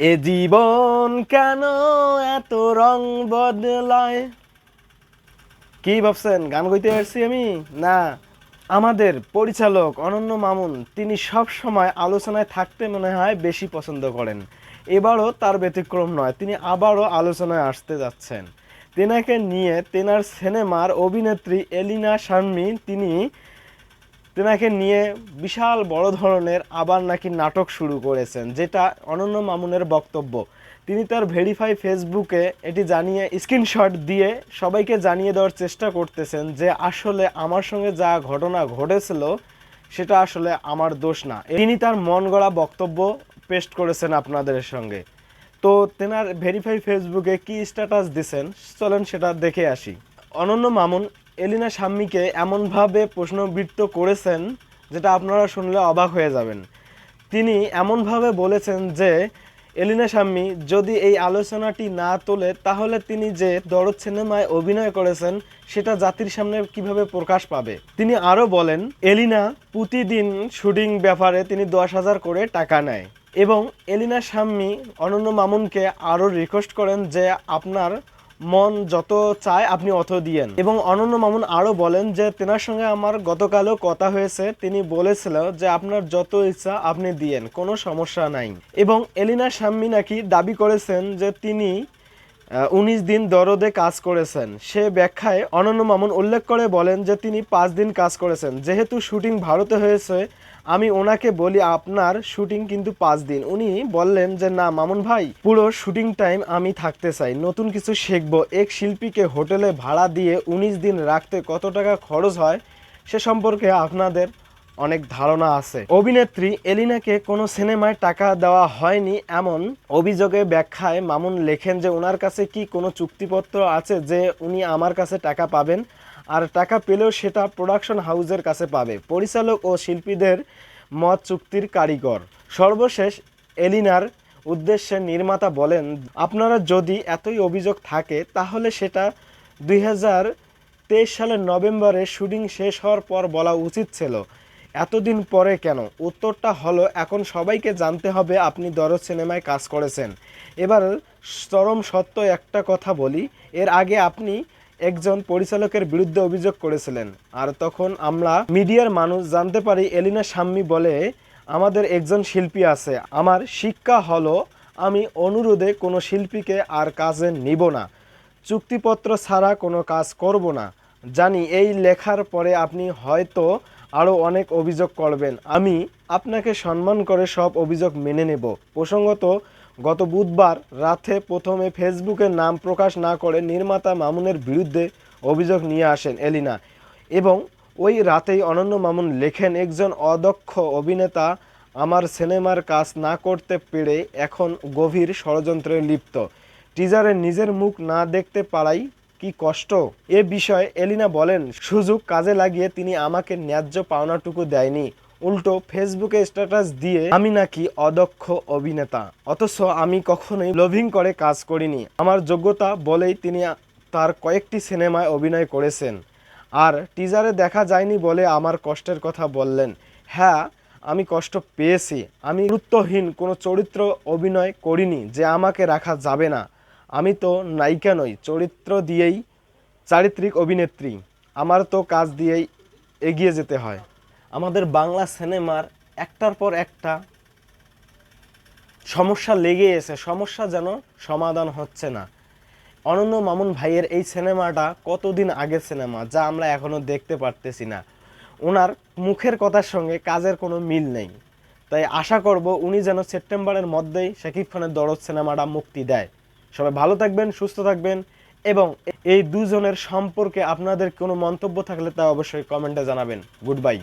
এ জীবন কেন এত রং বদলায়? কি ভাবছেন? গান গাইতে আসছি আমি? না। আমাদের পরিচালক অনন্য মামুন, তিনি সব সময় আলোচনায় থাকতে মনে হয় বেশি পছন্দ করেন। এবারও তার ব্যতিক্রম নয়, তিনি আবারও আলোচনায় আসতে যাচ্ছেন। তেনাকে নিয়ে তেনার সিনেমার অভিনেত্রী এলিনা শারমি তিনি তেনাকে নিয়ে বিশাল বড় ধরনের আবার নাকি নাটক শুরু করেছেন, যেটা অনন্য মামুনের বক্তব্য। তিনি তার ভেরিফাই ফেসবুকে এটি জানিয়ে স্ক্রিনশট দিয়ে সবাইকে জানিয়ে দেওয়ার চেষ্টা করতেছেন যে আসলে আমার সঙ্গে যা ঘটনা ঘটেছিল, সেটা আসলে আমার দোষ না। তিনি তার মন গড়া বক্তব্য পেস্ট করেছেন আপনাদের সঙ্গে। তো তেনার ভেরিফাই ফেসবুকে কি স্ট্যাটাস দিছেন, চলেন সেটা দেখে আসি। অনন্য মামুন এলিনা শাম্মীকে এমনভাবে প্রশ্নবৃত্ত করেছেন যেটা আপনারা শুনলে অবাক হয়ে যাবেন। তিনি এমনভাবে বলেছেন যে, এলিনা শাম্মী যদি এই আলোচনাটি না তোলে, তাহলে তিনি যে দরদ সিনেমায় অভিনয় করেছেন, সেটা জাতির সামনে কীভাবে প্রকাশ পাবে? তিনি আরও বলেন, এলিনা প্রতিদিন শুটিং ব্যাপারে তিনি দশ হাজার করে টাকা নেয় এবং এলিনা শাম্মী অনন্য মামুনকে আরও রিকোয়েস্ট করেন যে, আপনার মন যত চায় আপনি অত দিয়েন। এবং অনন্য মামুন আরও বলেন যে, তেনার সঙ্গে আমার গতকালও কথা হয়েছে। তিনি বলেছিল যে, আপনার যত ইচ্ছা আপনি দিয়েন, কোনো সমস্যা নাই। এবং এলিনা শাম্মী নাকি দাবি করেছেন যে, তিনি উনিশ দিন দরদে কাজ করেছেন। সে ব্যাখ্যায় অনন্য মামুন উল্লেখ করে বলেন যে তিনি পাঁচ দিন কাজ করেছেন। যেহেতু শুটিং ভারতে হয়েছে, আমি ওনাকে বলি আপনার শুটিং কিন্তু পাঁচ দিন। উনি বললেন যে, না, মামুন ভাই, পুরো শুটিং টাইম আমি থাকতে চাই। নতুন কিছু শিখব। এক শিল্পীকে হোটেলে ভাড়া দিয়ে উনিশ দিন রাখতে কত টাকা খরচ হয়, সে সম্পর্কে আপনাদের অনেক ধারণা আছে। অভিনেত্রী এলিনাকে কোনো সিনেমায় টাকা দেওয়া হয়নি এমন অভিযোগে ব্যাখ্যায় মামুন লেখেন যে ওনার কাছে কি কোনো চুক্তিপত্র আছে যে উনি আমার কাছে টাকা পাবেন আর টাকা পেলেও সেটা প্রোডাকশন হাউসের কাছে পাবে। পরিচালক ও শিল্পীদের মত চুক্তির কারিগর। সর্বশেষ এলিনার উদ্দেশ্যে নির্মাতা বলেন, আপনারা যদি এতই অভিযোগ থাকে, তাহলে সেটা দুই সালের নভেম্বরে শুটিং শেষ হওয়ার পর বলা উচিত ছিল। এতদিন পরে কেন? উত্তরটা হলো, এখন সবাইকে জানতে হবে আপনি দরদ সিনেমায় কাজ করেছেন। এবার চরম সত্য একটা কথা বলি, এর আগে আপনি একজন পরিচালকের বিরুদ্ধে অভিযোগ করেছিলেন, আর তখন আমরা মিডিয়ার মানুষ জানতে পারি, এলিনা শাম্মী বলে, আমাদের একজন শিল্পী আছে, আমার শিক্ষা হলো, আমি অনুরোধে কোনো শিল্পীকে আর কাজে নিব না, চুক্তিপত্র ছাড়া কোনো কাজ করব না। জানি এই লেখার পরে আপনি হয়তো আরও অনেক অভিযোগ করবেন। আমি আপনাকে সম্মান করে সব অভিযোগ মেনে নেব। প্রসঙ্গত, গত বুধবার রাতে প্রথমে ফেসবুকে নাম প্রকাশ না করে নির্মাতা মামুনের বিরুদ্ধে অভিযোগ নিয়ে আসেন এলিনা এবং ওই রাতেই অনন্য মামুন লেখেন, একজন অদক্ষ অভিনেতা আমার সিনেমার কাজ না করতে পেরে এখন গভীর ষড়যন্ত্রে লিপ্ত। টিজারে নিজের মুখ না দেখতে পারাই কি কষ্ট? এ বিষয়ে এলিনা বলেন, সুযোগ কাজে লাগিয়ে তিনি আমাকে ন্যায্য পাওনাটুকু দেয়নি। উল্টো ফেসবুকে স্ট্যাটাস দিয়ে আমি নাকি অদক্ষ অভিনেতা। অথচ আমি কখনোই লোভিং করে কাজ করিনি। আমার যোগ্যতা বলেই তিনি তার কয়েকটি সিনেমায় অভিনয় করেছেন। আর টিজারে দেখা যায়নি বলে আমার কষ্টের কথা বললেন। হ্যাঁ আমি কষ্ট পেয়েছি। আমি গুরুত্বহীন কোনো চরিত্র অভিনয় করিনি যে আমাকে রাখা যাবে না। আমি তো নায়িকা নই, চরিত্র দিয়েই চারিত্রিক অভিনেত্রী। আমার তো কাজ দিয়েই এগিয়ে যেতে হয়। আমাদের বাংলা সিনেমার একটার পর একটা সমস্যা লেগে এসে সমস্যা যেন সমাধান হচ্ছে না। অনন্য মামুন ভাইয়ের এই সিনেমাটা কতদিন আগের সিনেমা, যা আমরা এখনও দেখতে পারতেছি না। ওনার মুখের কথার সঙ্গে কাজের কোনো মিল নেই। তাই আশা করব উনি যেন সেপ্টেম্বরের মধ্যেই শাকিব খানের দরদ সিনেমাটা মুক্তি দেয়। সবাই ভালো থাকবেন, সুস্থ থাকবেন এবং এই দুজনের সম্পর্কে আপনাদের কোনো মন্তব্য থাকলে তা অবশ্যই কমেন্টে জানাবেন। Good bye.